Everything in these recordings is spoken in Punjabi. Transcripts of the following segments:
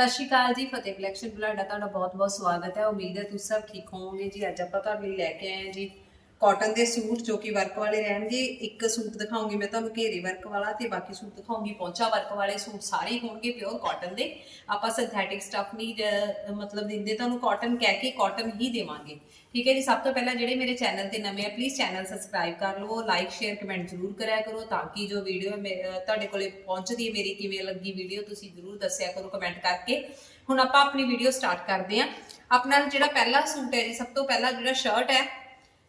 ਸਤਿ ਸ਼੍ਰੀ ਅਕਾਲ ਜੀ, ਫਤਿਹ ਕਲੈਕਸ਼ਨ ਬੁਲਾਡਾ ਤੁਹਾਡਾ ਬਹੁਤ-ਬਹੁਤ ਸਵਾਗਤ ਹੈ। ਉਮੀਦ ਹੈ ਤੁਸੀਂ ਸਭ ਠੀਕ ਹੋਵੋਗੇ ਜੀ। ਅੱਜ ਆਪਾਂ ਤੁਹਾਡੇ ਲਈ ਲੈ ਕੇ ਆਏ ਹਾਂ ਜੀ ਕਾਟਨ ਦੇ ਸੂਟ ਜੋ ਕਿ ਵਰਕ ਵਾਲੇ ਰਹਿਣਗੇ, ਇੱਕ ਸੂਟ ਦਿਖਾਉਂਗੀ ਮੈਂ ਤੁਹਾਨੂੰ, ਘੇਰੇ ਵਰਕ ਵਾਲਾ ਤੇ ਬਾਕੀ ਸੂਟ ਦਿਖਾਉਂਗੀ, ਪੌਂਚਾ ਵਰਕ ਵਾਲੇ ਸੂਟ ਸਾਰੇ ਹੀ ਹੋਣਗੇ ਪਿਓਰ ਕਾਟਨ ਦੇ। ਆਪਾਂ ਸਿੰਥੈਟਿਕ ਸਟਫ ਨਹੀਂ ਮਤਲਬ ਦਿੰਦੇ, ਤੁਹਾਨੂੰ ਕਾਟਨ ਕਹਿ ਕੇ ਕਾਟਨ ਹੀ ਦੇਵਾਂਗੇ। ਠੀਕ ਹੈ ਜੀ? ਸਭ ਤੋਂ ਪਹਿਲਾਂ ਜਿਹੜੇ ਮੇਰੇ ਚੈਨਲ ਤੇ ਨਵੇਂ ਆ ਪਲੀਜ਼ ਚੈਨਲ ਸਬਸਕ੍ਰਾਈਬ ਕਰ ਲਓ ਲਾਈਕ ਸ਼ੇਅਰ ਕਮੈਂਟ ਜ਼ਰੂਰ ਕਰਿਆ ਕਰੋ ਤਾਂ ਕਿ ਜੋ ਵੀਡੀਓ ਤੁਹਾਡੇ ਕੋਲੇ ਪਹੁੰਚਦੀ ਹੈ ਮੇਰੀ ਕਿਵੇਂ ਲੱਗੀ ਵੀਡੀਓ ਤੁਸੀਂ ਜ਼ਰੂਰ ਦੱਸਿਆ ਕਰੋ ਕਮੈਂਟ ਕਰਕੇ। ਹੁਣ ਆਪਾਂ ਆਪਣੀ ਵੀਡੀਓ ਸਟਾਰਟ ਕਰਦੇ ਹਾਂ। ਆਪਣਾ ਜਿਹੜਾ ਪਹਿਲਾ ਸੂਟ ਹੈ ਜੀ, ਸਭ ਤੋਂ ਪਹਿਲਾਂ ਜਿਹੜਾ ਸ਼ਰਟ ਹੈ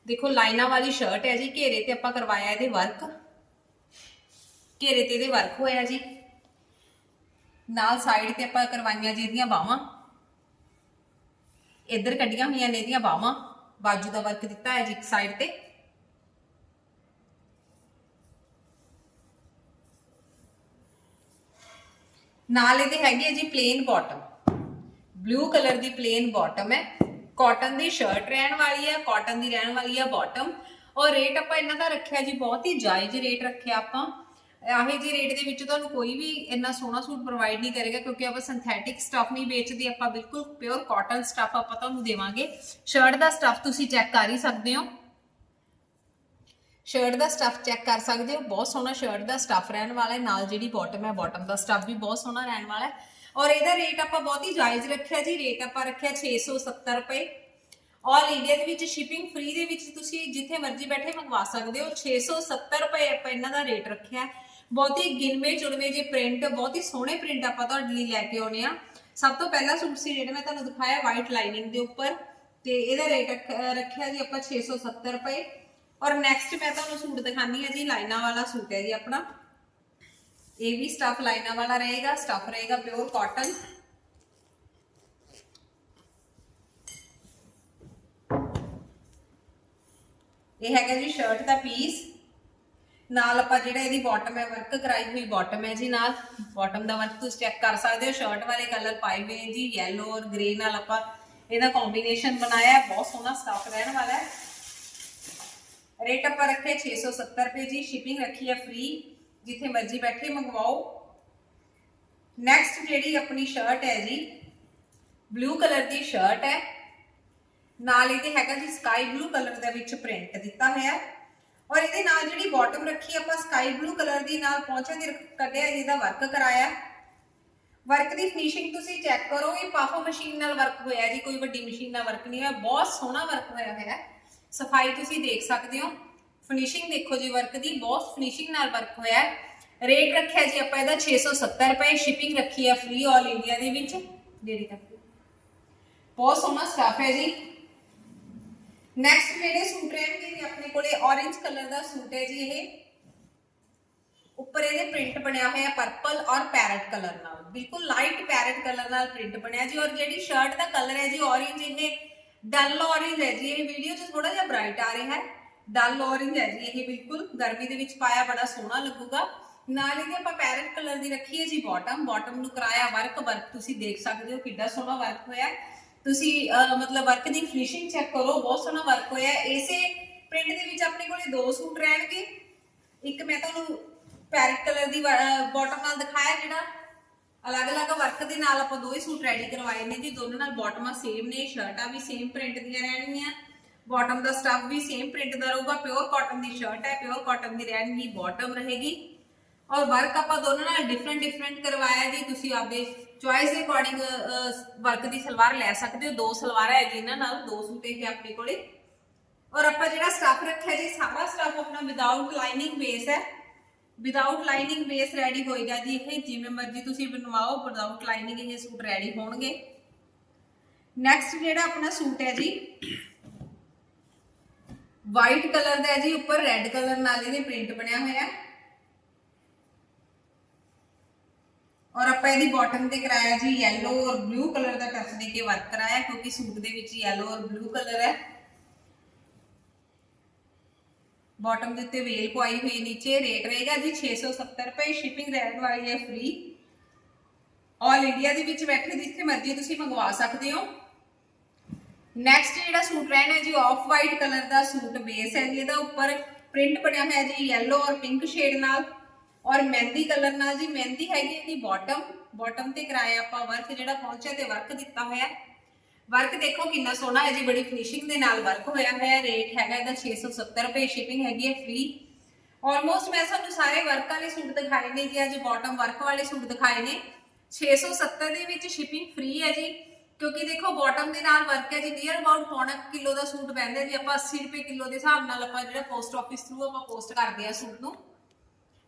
ਦੇਖੋ, ਲਾਈਨਾਂ ਵਾਲੀ ਸ਼ਰਟ ਹੈ ਜੀ, ਘੇਰੇ ਤੇ ਆਪਾਂ ਕਰਵਾਇਆ ਇਹਦੇ ਵਰਕ ਘੇਰੇ ਤੇ ਇਹਦੇ ਵਰਕ ਹੋਇਆ ਜੀ। ਨਾਲ ਸਾਈਡ ਤੇ ਆਪਾਂ ਕਰਵਾਈਆਂ ਜੀ ਇਹਦੀਆਂ ਬਾਹਾਂ। ਇੱਧਰ ਕੱਢੀਆਂ ਹੋਈਆਂ ਨੇ ਇਹਦੀਆਂ ਬਾਹਾਂ। ਬਾਜੂ ਦਾ ਵਰਕ ਦਿੱਤਾ ਹੈ ਜੀ ਇੱਕ ਸਾਈਡ ਤੇ। ਨਾਲ ਇਹਦੇ ਹੈਗੀ ਹੈ ਜੀ ਪਲੇਨ ਬਾਟਮ ਬਲੂ ਕਲਰ ਦੀ ਪਲੇਨ ਬਾਟਮ ਹੈ। ਕਾਟਨ ਦੀ ਸ਼ਰਟ ਰਹਿਣ ਵਾਲੀ ਹੈ ਕਾਟਨ ਦੀ ਰਹਿਣ ਵਾਲੀ ਹੈ ਬਾਟਮ ਔਰ ਰੇਟ ਆਪਾਂ ਇਹਨਾਂ ਦਾ ਰੱਖਿਆ ਜੀ, ਬਹੁਤ ਹੀ ਜਾਇਜ਼ ਰੇਟ ਰੱਖਿਆ ਆਪਾਂ। ਆਹੇ ਜੀ ਰੇਟ ਦੇ ਵਿੱਚ ਤੁਹਾਨੂੰ ਕੋਈ ਵੀ ਇੰਨਾ ਸੋਹਣਾ ਸੂਟ ਪ੍ਰੋਵਾਈਡ ਨਹੀਂ ਕਰੇਗਾ, ਕਿਉਂਕਿ ਆਪਾਂ ਸਿੰਥੈਟਿਕ ਸਟਫ ਨਹੀਂ ਵੇਚਦੇ, ਆਪਾਂ ਬਿਲਕੁਲ ਪਿਓਰ ਕਾਟਨ ਸਟਫ ਆਪਾਂ ਤੁਹਾਨੂੰ ਦੇਵਾਂਗੇ। ਸ਼ਰਟ ਦਾ ਸਟਫ ਤੁਸੀਂ ਚੈੱਕ ਕਰ ਹੀ ਸਕਦੇ ਹੋ। ਸ਼ਰਟ ਦਾ ਸਟਫ ਚੈੱਕ ਕਰ ਸਕਦੇ ਹੋ, ਬਹੁਤ ਸੋਹਣਾ ਸ਼ਰਟ ਦਾ ਸਟਫ ਰਹਿਣ ਵਾਲਾ ਹੈ, ਨਾਲ ਜਿਹੜੀ ਬਾਟਮ ਹੈ ਬਾਟਮ ਦਾ ਸਟਫ ਵੀ ਬਹੁਤ ਸੋਹਣਾ ਰਹਿਣ ਵਾਲਾ ਹੈ। ਔਰ ਇਹਦਾ ਰੇਟ ਆਪਾਂ ਬਹੁਤ ਹੀ ਜਾਇਜ਼ ਰੱਖਿਆ ਜੀ। ਰੇਟ ਆਪਾਂ ਰੱਖਿਆ 670 ਰੁਪਏ। ਆਲ ਇੰਡੀਆ ਦੇ ਵਿੱਚ ਸ਼ਿਪਿੰਗ ਫ੍ਰੀ ਦੇ ਵਿੱਚ ਤੁਸੀਂ ਜਿੱਥੇ ਮਰਜ਼ੀ ਬੈਠੇ ਮੰਗਵਾ ਸਕਦੇ ਹੋ। 670 ਰੁਪਏ ਆਪਾਂ ਇਹਨਾਂ ਦਾ ਰੇਟ ਰੱਖਿਆ। ਬਹੁਤ ਹੀ ਗਿਣਵੇਂ ਚੁਣਵੇਂ ਜੇ ਪ੍ਰਿੰਟ ਬਹੁਤ ਹੀ ਸੋਹਣੇ ਪ੍ਰਿੰਟ ਆਪਾਂ ਤੁਹਾਡੇ ਲਈ ਲੈ ਕੇ ਆਉਨੇ ਆ। ਸਭ ਤੋਂ ਪਹਿਲਾ ਸੂਟ ਸੀ ਜਿਹੜਾ ਮੈਂ ਤੁਹਾਨੂੰ ਦਿਖਾਇਆ ਵਾਈਟ ਲਾਈਨਿੰਗ ਦੇ ਉੱਪਰ। ਤੇ ਇਹਦਾ ਰੇਟ ਰੱਖਿਆ ਜੀ ਆਪਾਂ 670 ਰੁਪਏ। ਔਰ ਨੈਕਸਟ ਮੈਂ ਤੁਹਾਨੂੰ ਸੂਟ ਦਿਖਾਨੀ ਹੈ ਜੀ, ਲਾਈਨਾਂ ਵਾਲਾ ਸੂਟ ਹੈ ਜੀ ਆਪਣਾ। ਇਹ ਵੀ ਸਟਫ ਲਾਈਨਾਂ ਵਾਲਾ ਰਹੇਗਾ ਸਟਫ ਰਹੇਗਾ ਪਿਓਰ ਕਾਟਨ ਇਹ ਹੈਗਾ ਜੀ ਸ਼ਰਟ ਦਾ ਪੀਸ ਨਾਲ ਆਪਾਂ ਜਿਹੜਾ ਇਹਦੀ ਬਾਟਮ ਹੈ ਵਰਕ ਕਰਾਈ ਹੋਈ ਬਾਟਮ ਹੈ ਜੀ ਨਾਲ। ਬਾਟਮ ਦਾ ਵਰਕ ਤੁਸੀਂ ਚੈੱਕ ਕਰ ਸਕਦੇ ਹੋ ਸ਼ਰਟ ਵਾਲੇ ਕਲਰ ਪਾਈ ਹੋਏ ਜੀ, yellow ਔਰ ਗ੍ਰੇ ਨਾਲ ਆਪਾਂ ਇਹਦਾ ਕੰਬੀਨੇਸ਼ਨ ਬਣਾਇਆ ਹੈ। ਬਹੁਤ ਸੋਹਣਾ ਸਟਫ ਰਹਿਣ ਵਾਲਾ ਹੈ। ਰੇਟ ਆਪਾਂ ਰੱਖਿਆ 670 ਰੁਪਏ ਜੀ ਸ਼ਿਪਿੰਗ ਰੱਖੀ ਹੈ ਫ੍ਰੀ ਜਿੱਥੇ ਮਰਜ਼ੀ ਬੈਠੇ ਮੰਗਵਾਓ। ਨੈਕਸਟ ਜਿਹੜੀ ਆਪਣੀ ਸ਼ਰਟ ਹੈ ਜੀ ਬਲੂ ਕਲਰ ਦੀ ਸ਼ਰਟ ਹੈ। ਨਾਲ ਇਹਦੇ ਹੈਗਾ ਜੀ ਸਕਾਈ ਬਲੂ ਕਲਰ ਦੇ ਵਿੱਚ ਪ੍ਰਿੰਟ ਦਿੱਤਾ ਹੋਇਆ ਔਰ ਇਹਦੇ ਨਾਲ ਜਿਹੜੀ ਬਾਟਮ ਰੱਖੀ ਆਪਾਂ ਸਕਾਈ ਬਲੂ ਕਲਰ ਦੀ ਨਾਲ ਪਹੁੰਚੇ ਦੀ ਕੱਢਿਆ ਜਿਹਦਾ ਵਰਕ ਕਰਾਇਆ ਵਰਕ ਦੀ ਫਿਨਿਸ਼ਿੰਗ ਤੁਸੀਂ ਚੈੱਕ ਕਰੋ, ਇਹ ਪਾਫੋ ਮਸ਼ੀਨ ਨਾਲ ਵਰਕ ਹੋਇਆ ਜੀ, ਕੋਈ ਵੱਡੀ ਮਸ਼ੀਨ ਨਾਲ ਵਰਕ ਨਹੀਂ ਹੋਇਆ, ਬਹੁਤ ਸੋਹਣਾ ਵਰਕ ਹੋਇਆ ਹੋਇਆ ਸਫ਼ਾਈ ਤੁਸੀਂ ਦੇਖ ਸਕਦੇ ਹੋ। ਫਿਨਿਸ਼ਿੰਗ ਦੇਖੋ ਜੀ ਵਰਕ ਦੀ ਬਹੁਤ ਫਿਨਿਸ਼ਿੰਗ ਨਾਲ ਵਰਕ ਹੋਇਆ ਹੈ। ਰੇਟ ਰੱਖਿਆ ਜੀ ਆਪਾਂ ਇਹਦਾ 670 ਰੁਪਏ ਸ਼ਿਪਿੰਗ ਰੱਖੀ ਹੈ ਫ੍ਰੀ ਆਲ ਇੰਡੀਆ ਦੇ ਵਿੱਚ। ਜਿਹੜੀ ਤੱਕ ਬਹੁਤ ਸੋਹਣਾ ਸਟਫ ਹੈ ਜੀ। ਨੈਕਸਟ ਜਿਹੜੇ ਸੂਟ ਰਹਿਣਗੇ ਜੀ ਆਪਣੇ ਕੋਲੇ orange ਕਲਰ ਦਾ ਸੂਟ ਹੈ ਜੀ ਇਹ। ਉੱਪਰ ਇਹਦੇ ਪ੍ਰਿੰਟ ਬਣਿਆ ਹੋਇਆ ਪਰਪਲ ਔਰ ਪੈਰਟ ਕਲਰ ਨਾਲ। ਬਿਲਕੁਲ ਲਾਈਟ ਪੈਰਟ ਕਲਰ ਨਾਲ ਪ੍ਰਿੰਟ ਬਣਿਆ ਜੀ। ਔਰ ਜਿਹੜੀ ਸ਼ਰਟ ਦਾ ਕਲਰ ਹੈ ਜੀ, orange, ਇਹ ਡਲ orange ਹੈ ਜੀ। ਇਹ ਵੀਡੀਓ 'ਚ ਥੋੜਾ ਜਿਹਾ ਬ੍ਰਾਈਟ ਆ ਰਿਹਾ ਹੈ। ਡਲ orange ਹੈ ਜੀ, ਇਹ ਬਿਲਕੁਲ ਗਰਮੀ ਦੇ ਵਿੱਚ ਪਾਇਆ ਬੜਾ ਸੋਹਣਾ ਲੱਗੂਗਾ। ਨਾਲ ਇਹਦੇ ਆਪਾਂ ਪੈਰਟ ਕਲਰ ਦੀ ਰੱਖੀ ਹੈ ਜੀ ਬਾਟਮ ਬਾਟਮ ਨੂੰ ਕਰਾਇਆ ਵਰਕ ਵਰਕ ਤੁਸੀਂ ਦੇਖ ਸਕਦੇ ਹੋ ਕਿੱਡਾ ਸੋਹਣਾ ਵਰਕ ਹੋਇਆ ਤੁਸੀਂ ਮਤਲਬ ਵਰਕ ਦੀ ਫਿਨਿਸ਼ਿੰਗ ਚੈੱਕ ਕਰੋ, ਬਹੁਤ ਸੋਹਣਾ ਵਰਕ ਹੋਇਆ ਇਸੇ ਪ੍ਰਿੰਟ ਦੇ ਵਿੱਚ ਆਪਣੇ ਕੋਲੇ ਦੋ ਸੂਟ ਰਹਿਣਗੇ। ਇੱਕ ਮੈਂ ਤੁਹਾਨੂੰ ਪੈਰਟ ਕਲਰ ਦੀ ਬਾਟਮ ਨਾਲ ਦਿਖਾਇਆ ਜਿਹੜਾ ਅਲੱਗ-ਅਲੱਗ ਵਰਕ ਦੇ ਨਾਲ ਆਪਾਂ ਦੋਵੇਂ ਸੂਟ ਰੈਡੀ ਕਰਵਾਏ ਨੇ ਜੀ। ਦੋਨਾਂ ਨਾਲ ਬਾਟਮਾਂ ਸੇਮ ਨੇ, ਸ਼ਰਟਾਂ ਵੀ ਸੇਮ ਪ੍ਰਿੰਟ ਦੀਆਂ ਰਹਿਣਗੀਆਂ। ਬਾਟਮ ਦਾ ਸਟਫ ਵੀ ਸੇਮ ਪ੍ਰਿੰਟ ਦਾ ਰਹੂਗਾ ਪਿਓਰ ਕਾਟਨ ਦੀ ਸ਼ਰਟ ਹੈ ਪਿਓਰ ਕਾਟਨ ਦੀ ਰਹਿਣਗੀ ਬਾਟਮ ਰਹੇਗੀ। ਔਰ ਵਰਕ ਆਪਾਂ ਦੋਨਾਂ ਨਾਲ ਡਿਫਰੈਂਟ ਡਿਫਰੈਂਟ ਕਰਵਾਇਆ ਜੀ, ਤੁਸੀਂ ਆਪਦੇ ਚੁਆਇਸ ਦੇ ਅਕੋਰਡਿੰਗ ਵਰਕ ਦੀ ਸਲਵਾਰ ਲੈ ਸਕਦੇ ਹੋ। ਦੋ ਸਲਵਾਰਾਂ ਹੈ ਜੀ ਇਹਨਾਂ ਨਾਲ, ਦੋ ਸੂਟ ਹੈਗੇ ਆਪਣੇ ਕੋਲੇ। ਔਰ ਆਪਾਂ ਜਿਹੜਾ ਸਟਫ ਰੱਖਿਆ ਜੀ, ਸਾਰਾ ਸਟਫ ਆਪਣਾ ਵਿਦਆਊਟ ਲਾਈਨਿੰਗ ਬੇਸ ਹੈ। ਵਿਦਆਊਟ ਲਾਈਨਿੰਗ ਬੇਸ ਰੈਡੀ ਹੋਏਗਾ ਜੀ ਇਹ, ਜਿਵੇਂ ਮਰਜ਼ੀ ਤੁਸੀਂ ਬਣਵਾਓ ਵਿਦਆਊਟ ਲਾਈਨਿੰਗ ਇਹ ਸੂਟ ਰੈਡੀ ਹੋਣਗੇ। ਨੈਕਸਟ ਜਿਹੜਾ ਆਪਣਾ ਸੂਟ ਹੈ ਜੀ ਵਾਈਟ ਕਲਰ ਦਾ ਹੈ ਜੀ, ਉੱਪਰ ਰੈੱਡ ਕਲਰ ਨਾਲ ਇਹਦੇ ਪ੍ਰਿੰਟ ਬਣਿਆ ਹੋਇਆ ਹੈ। ਔਰ ਆਪਾਂ ਇਹਦੀ ਬਾਟਮ ਤੇ ਕਰਾਇਆ ਜੀ yellow ਔਰ ਬਲੂ ਕਲਰ ਦਾ ਟੱਚ ਦੇ ਕੇ ਵਰਕ ਕਰਾਇਆ, ਕਿਉਂਕਿ ਸੂਟ ਦੇ ਵਿੱਚ yellow ਔਰ ਬਲੂ ਕਲਰ ਹੈ। ਬਾਟਮ ਦੇ ਉੱਤੇ ਵੇਲ ਪਵਾਈ ਹੋਈ ਨੀਚੇ ਰੇਟ ਰਹੇਗਾ ਜੀ 670 ਰੁਪਏ ਸ਼ਿਪਿੰਗ ਰਹਿਣ ਵਾਲੀ ਹੈ ਫ੍ਰੀ ਆਲ ਇੰਡੀਆ ਦੇ ਵਿੱਚ ਬੈਠੇ ਜਿੱਥੇ ਮਰਜ਼ੀ ਤੁਸੀਂ ਮੰਗਵਾ ਸਕਦੇ ਹੋ। ਨੈਕਸਟ ਜਿਹੜਾ ਸੂਟ ਰਹਿਣਾ ਜੀ ਆਫ ਵਾਈਟ ਕਲਰ ਦਾ ਸੂਟ ਬੇਸ ਹੈ ਜੀ, ਇਹਦਾ ਉੱਪਰ ਪ੍ਰਿੰਟ ਬਣਿਆ ਹੋਇਆ ਜੀ, yellow ਔਰ ਪਿੰਕ ਸ਼ੇਡ ਨਾਲ ਔਰ ਮਹਿੰਦੀ ਕਲਰ ਨਾਲ ਜੀ, ਮਹਿੰਦੀ ਹੈਗੀ ਇਹਦੀ ਬਾਟਮ ਬਾਟਮ ਤੇ ਕਰਾਇਆ ਆਪਾਂ ਵਰਕ ਜਿਹੜਾ ਪਹੁੰਚਿਆ ਤੇ ਵਰਕ ਦਿੱਤਾ ਹੋਇਆ। ਵਰਕ ਦੇਖੋ ਕਿੰਨਾ ਸੋਹਣਾ ਹੈ ਜੀ, ਬੜੀ ਫਿਨਿਸ਼ਿੰਗ ਦੇ ਨਾਲ ਵਰਕ ਹੋਇਆ ਹੋਇਆ ਹੈ ਰੇਟ ਹੈਗਾ ਇਹਦਾ 670 ਰੁਪਏ ਸ਼ਿਪਿੰਗ ਹੈਗੀ ਹੈ ਫ੍ਰੀ ਆਲਮੋਸਟ ਮੈਂ ਤੁਹਾਨੂੰ ਸਾਰੇ ਵਰਕ ਵਾਲੇ ਸੂਟ ਦਿਖਾਏ ਨੇ ਜੀ, ਅੱਜ ਬਾਟਮ ਵਰਕ ਵਾਲੇ ਸੂਟ ਦਿਖਾਏ ਨੇ। 670 ਦੇ ਵਿੱਚ ਸ਼ਿਪਿੰਗ ਫ੍ਰੀ ਹੈ ਜੀ। ਕਿਉਂਕਿ ਦੇਖੋ ਬਾਟਮ ਦੇ ਨਾਲ ਵਰਕ ਹੈ, ਜੀ ਨੀਅਰ ਅਬਾਊਟ ਪੌਣਾ ਕੁ ਕਿਲੋ ਦਾ ਸੂਟ ਪੈਂਦਾ ਜੀ ਆਪਾਂ 80 ਰੁਪਏ ਕਿਲੋ ਦੇ ਹਿਸਾਬ ਨਾਲ ਆਪਾਂ ਜਿਹੜਾ ਪੋਸਟ ਆਫਿਸ ਥਰੂ ਆਪਾਂ ਪੋਸਟ ਕਰਦੇ ਆ ਸੂਟ ਨੂੰ,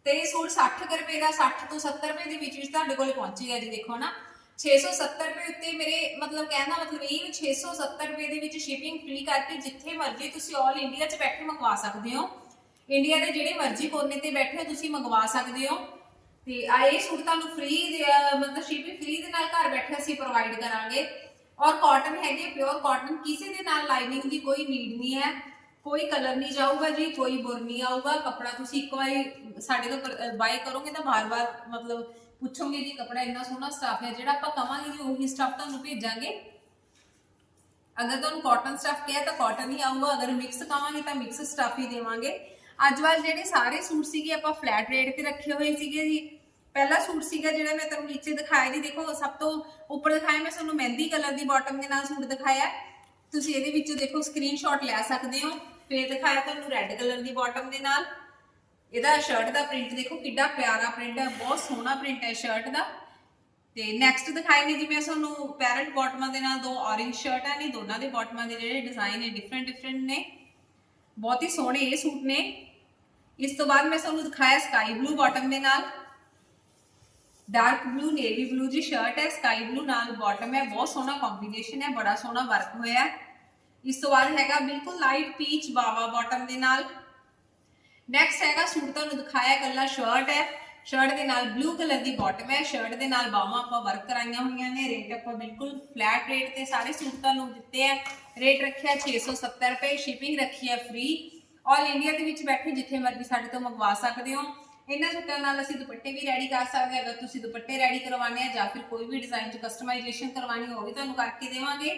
ਤੇ ਇਹ ਸੂਟ 60 ਕੁ ਰੁਪਏ ਦਾ 60 ਤੋਂ 70 ਰੁਪਏ ਦੇ ਵਿੱਚ ਵਿੱਚ ਤੁਹਾਡੇ ਕੋਲ ਪਹੁੰਚੇਗਾ ਜੀ, ਦੇਖੋ ਨਾ। 670 ਰੁਪਏ ਉੱਤੇ ਮੇਰੇ ਮਤਲਬ ਕਹਿਣ ਦਾ ਮਤਲਬ ਇਹ ਵੀ 670 ਰੁਪਏ ਦੇ ਵਿੱਚ ਸ਼ਿਪਿੰਗ ਫ੍ਰੀ ਕਰਕੇ ਜਿੱਥੇ ਮਰਜ਼ੀ ਤੁਸੀਂ 올 ਇੰਡੀਆ 'ਚ ਬੈਠੇ ਮੰਗਵਾ ਸਕਦੇ ਹੋ। ਇੰਡੀਆ ਦੇ ਜਿਹੜੇ ਮਰਜ਼ੀ ਕੋਨੇ ਤੇ ਬੈਠੇ ਹੋ, ਤੁਸੀਂ ਮੰਗਵਾ ਸਕਦੇ ਹੋ। ਤੇ ਆ ਇਹ ਸੂਟ ਤੁਹਾਨੂੰ ਫ੍ਰੀ ਮਤਲਬ ਸ਼ਿਪਿੰਗ ਫ੍ਰੀ ਦੇ ਨਾਲ ਘਰ ਬੈਠੇ ਅਸੀਂ ਪ੍ਰੋਵਾਈਡ ਕਰਾਂਗੇ। ਔਰ ਕਾਟਨ ਹੈਗੇ ਪਿਓਰ ਕਾਟਨ ਕਿਸੇ ਦੇ ਨਾਲ ਲਾਈਨਿੰਗ ਦੀ ਕੋਈ ਨੀਡ ਨਹੀਂ ਹੈ। ਕੋਈ ਕਲਰ ਨਹੀਂ ਜਾਊਗਾ ਜੀ, ਕੋਈ ਬੁਰ ਨਹੀਂ ਆਊਗਾ। ਕੱਪੜਾ ਤੁਸੀਂ ਇੱਕ ਵਾਰੀ ਸਾਡੇ ਤੋਂ ਬਾਏ ਕਰੋਗੇ ਤਾਂ ਬਾਰ-ਬਾਰ ਮਤਲਬ ਪੁੱਛੋਗੇ ਜੀ, ਕੱਪੜਾ ਇੰਨਾ ਸੋਹਣਾ ਸਟਾਫ ਹੈ, ਜਿਹੜਾ ਆਪਾਂ ਕਵਾਂਗੇ ਜੀ, ਉਹੀ ਸਟਾਫ ਤੁਹਾਨੂੰ ਭੇਜਾਂਗੇ। ਅਗਰ ਤੁਹਾਨੂੰ ਕਾਟਨ ਸਟਫ ਕਿਹਾ ਤਾਂ ਕਾਟਨ ਹੀ ਆਊਗਾ, ਅਗਰ ਮਿਕਸ ਕਵਾਂਗੇ ਤਾਂ ਮਿਕਸ ਸਟਫ ਹੀ ਦੇਵਾਂਗੇ। ਅੱਜ ਵਾਲ ਜਿਹੜੇ ਸਾਰੇ ਸੂਟ ਸੀਗੇ, ਆਪਾਂ ਫਲੈਟ ਰੇਟ ਤੇ ਰੱਖੇ ਹੋਏ ਸੀਗੇ ਜੀ। ਪਹਿਲਾ ਸੂਟ ਸੀਗਾ ਜਿਹੜਾ ਮੈਂ ਤੁਹਾਨੂੰ ਨੀਚੇ ਦਿਖਾਇਆ ਜੀ ਦੇਖੋ ਸਭ ਤੋਂ ਉੱਪਰ ਦਿਖਾਇਆ, ਮੈਂ ਤੁਹਾਨੂੰ ਮਹਿੰਦੀ ਕਲਰ ਦੀ ਬਾਟਮ ਦੇ ਨਾਲ ਸੂਟ ਦਿਖਾਇਆ। ਤੁਸੀਂ ਇਹਦੇ ਵਿੱਚੋਂ ਦੇਖੋ ਸਕਰੀਨਸ਼ਾਟ ਲੈ ਸਕਦੇ ਹੋ। ਫਿਰ ਦਿਖਾਇਆ ਤੁਹਾਨੂੰ ਰੈੱਡ ਕਲਰ ਦੀ ਬਾਟਮ ਦੇ ਨਾਲ। ਇਹਦਾ ਸ਼ਰਟ ਦਾ ਪ੍ਰਿੰਟ ਦੇਖੋ ਕਿੱਡਾ ਪਿਆਰਾ ਪ੍ਰਿੰਟ ਹੈ, ਬਹੁਤ ਸੋਹਣਾ ਪ੍ਰਿੰਟ ਹੈ ਸ਼ਰਟ ਦਾ। ਤੇ ਨੈਕਸਟ ਦਿਖਾਏ ਨੇ ਜਿਵੇਂ ਤੁਹਾਨੂੰ ਪੈਰਟ ਬਾਟਮਾਂ ਦੇ ਨਾਲ ਦੋ ਔਰੇਂਜ ਸ਼ਰਟਾਂ ਨੇ ਦੋਨਾਂ ਦੇ ਬਾਟਮਾਂ ਦੇ ਜਿਹੜੇ ਡਿਜ਼ਾਈਨ ਨੇ ਡਿਫਰੈਂਟ ਡਿਫਰੈਂਟ ਨੇ। ਬਹੁਤ ਹੀ ਸੋਹਣੇ ਇਹ ਸੂਟ ਨੇ। ਇਸ ਤੋਂ ਬਾਅਦ ਮੈਂ ਤੁਹਾਨੂੰ ਦਿਖਾਇਆ ਸਕਾਈ ਬਲੂ ਬਾਟਮ ਦੇ ਨਾਲ। ਡਾਰਕ ਬਲੂ ਨੇਵੀ ਬਲੂ ਜੀ ਸ਼ਰਟ ਹੈ ਸਕਾਈ ਬਲੂ ਨਾਲ ਬਾਟਮ ਹੈ, ਬਹੁਤ ਸੋਹਣਾ ਕੰਬੀਨੇਸ਼ਨ ਹੈ, ਬੜਾ ਸੋਹਣਾ ਵਰਕ ਹੋਇਆ ਇਸ ਤੋਂ ਬਾਅਦ ਹੈਗਾ ਬਿਲਕੁਲ ਲਾਈਟ ਪੀਚ ਬਾਵਾ ਬਾਟਮ ਦੇ ਨਾਲ। ਨੈਕਸਟ ਹੈਗਾ ਸੂਟ ਤੁਹਾਨੂੰ ਦਿਖਾਇਆ ਕੱਲਾ ਸ਼ਰਟ ਹੈ। ਸ਼ਰਟ ਦੇ ਨਾਲ ਬਲੂ ਕਲਰ ਦੀ ਬਾਟਮ ਹੈ ਸ਼ਰਟ ਦੇ ਨਾਲ ਬਾਹਾਂ ਆਪਾਂ ਵਰਕ ਕਰਾਈਆਂ ਹੋਈਆਂ ਨੇ ਰੇਟ ਆਪਾਂ ਬਿਲਕੁਲ ਫਲੈਟ ਰੇਟ ਤੇ ਸਾਰੇ ਸੂਟ ਤੁਹਾਨੂੰ ਦਿੱਤੇ ਆ ਰੇਟ ਰੱਖਿਆ 670 ਰੁਪਏ ਸ਼ਿਪਿੰਗ ਰੱਖੀ ਹੈ ਫ੍ਰੀ ਆਲ ਇੰਡੀਆ ਦੇ ਵਿੱਚ ਬੈਠੇ, ਜਿੱਥੇ ਮਰਜ਼ੀ ਸਾਡੇ ਤੋਂ ਮੰਗਵਾ ਸਕਦੇ ਹੋ। ਇਹਨਾਂ ਸੂਟਾਂ ਨਾਲ ਅਸੀਂ ਦੁਪੱਟੇ ਵੀ ਰੈਡੀ ਕਰ ਸਕਦੇ ਹਾਂ। ਅਗਰ ਤੁਸੀਂ ਦੁਪੱਟੇ ਰੈਡੀ ਕਰਵਾਉਣੇ ਆ ਜਾਂ ਫਿਰ ਕੋਈ ਵੀ ਡਿਜ਼ਾਈਨ 'ਚ ਕਸਟਮਾਈਜ਼ੇਸ਼ਨ ਕਰਵਾਉਣੀ ਹੋਵੇ, ਤੁਹਾਨੂੰ ਕਰਕੇ ਦੇਵਾਂਗੇ।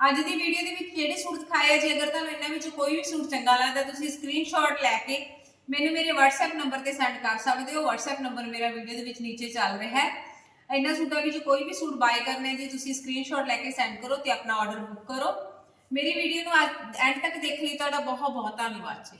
ਅੱਜ ਦੀ ਵੀਡੀਓ ਦੇ ਵਿੱਚ ਕਿਹੜੇ ਸੂਟ ਦਿਖਾਏ ਆ ਜੀ? ਅਗਰ ਤੁਹਾਨੂੰ ਇਹਨਾਂ ਵਿੱਚ ਕੋਈ ਵੀ ਸੂਟ ਚੰਗਾ ਲੱਗਦਾ, ਤੁਸੀਂ ਸਕਰੀਨਸ਼ਾਟ ਲੈ ਕੇ ਮੈਨੂੰ ਮੇਰੇ WhatsApp ਨੰਬਰ ਤੇ ਸੈਂਡ ਕਰ ਸਕਦੇ ਹੋ। WhatsApp ਨੰਬਰ ਮੇਰਾ ਵੀਡੀਓ ਦੇ ਵਿੱਚ ਨੀਚੇ ਚੱਲ ਰਿਹਾ ਹੈ। ਇਹਨਾਂ ਸੂਟਾਂ ਵਿੱਚ ਕੋਈ ਵੀ ਸੂਟ ਬਾਏ ਕਰਨੇ ਜੀ, ਤੁਸੀਂ ਸਕਰੀਨਸ਼ਾਟ ਲੈ ਕੇ ਸੈਂਡ ਕਰੋ ਤੇ ਆਪਣਾ ਆਰਡਰ ਬੁੱਕ ਕਰੋ। ਮੇਰੀ ਵੀਡੀਓ ਨੂੰ ਐਂਡ ਤੱਕ ਦੇਖ ਲਈ, ਤੁਹਾਡਾ ਬਹੁਤ ਬਹੁਤ ਧੰਨਵਾਦ ਜੀ।